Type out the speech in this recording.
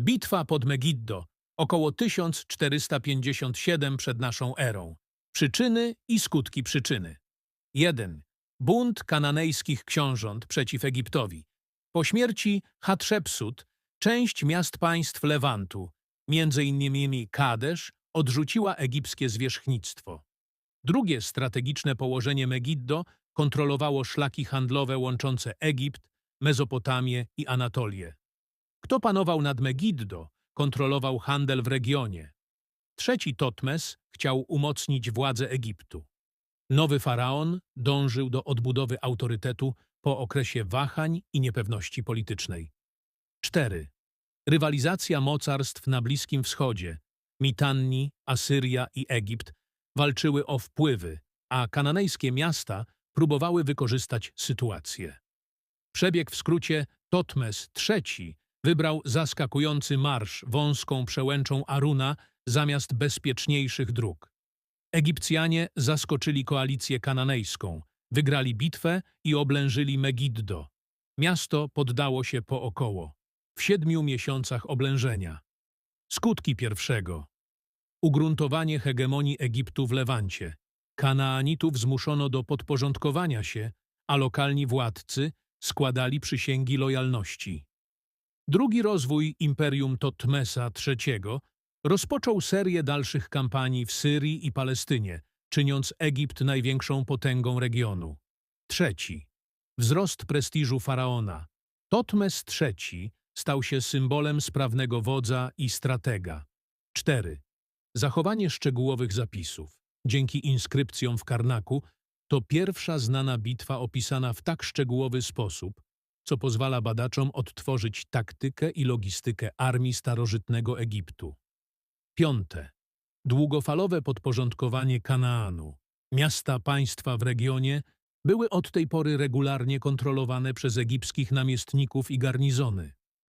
Bitwa pod Megiddo, około 1457 przed naszą erą. Przyczyny i skutki przyczyny. 1. Bunt kananejskich książąt przeciw Egiptowi. Po śmierci Hatshepsut część miast państw Lewantu, innymi Kadesz, odrzuciła egipskie zwierzchnictwo. Drugie strategiczne położenie Megiddo kontrolowało szlaki handlowe łączące Egipt, Mezopotamię i Anatolię. Kto panował nad Megiddo, kontrolował handel w regionie. Trzeci Totmes chciał umocnić władzę Egiptu. Nowy faraon dążył do odbudowy autorytetu po okresie wahań i niepewności politycznej. 4. Rywalizacja mocarstw na Bliskim Wschodzie. Mitanni, Asyria i Egipt walczyły o wpływy, a kananejskie miasta próbowały wykorzystać sytuację. Przebieg w skrócie Totmes III wybrał zaskakujący marsz wąską przełęczą Aruna zamiast bezpieczniejszych dróg. Egipcjanie zaskoczyli koalicję kananejską, wygrali bitwę i oblężyli Megiddo. Miasto poddało się po około w siedmiu miesiącach oblężenia. Skutki pierwszego. Ugruntowanie hegemonii Egiptu w Lewancie. Kanaanitów zmuszono do podporządkowania się, a lokalni władcy składali przysięgi lojalności. Drugi rozwój Imperium Totmesa III rozpoczął serię dalszych kampanii w Syrii i Palestynie, czyniąc Egipt największą potęgą regionu. Trzeci. Wzrost prestiżu faraona. Totmes III stał się symbolem sprawnego wodza i stratega. 4. Zachowanie szczegółowych zapisów. Dzięki inskrypcjom w Karnaku to pierwsza znana bitwa opisana w tak szczegółowy sposób, co pozwala badaczom odtworzyć taktykę i logistykę armii starożytnego Egiptu. Piąte. Długofalowe podporządkowanie Kanaanu. Miasta państwa w regionie były od tej pory regularnie kontrolowane przez egipskich namiestników i garnizony.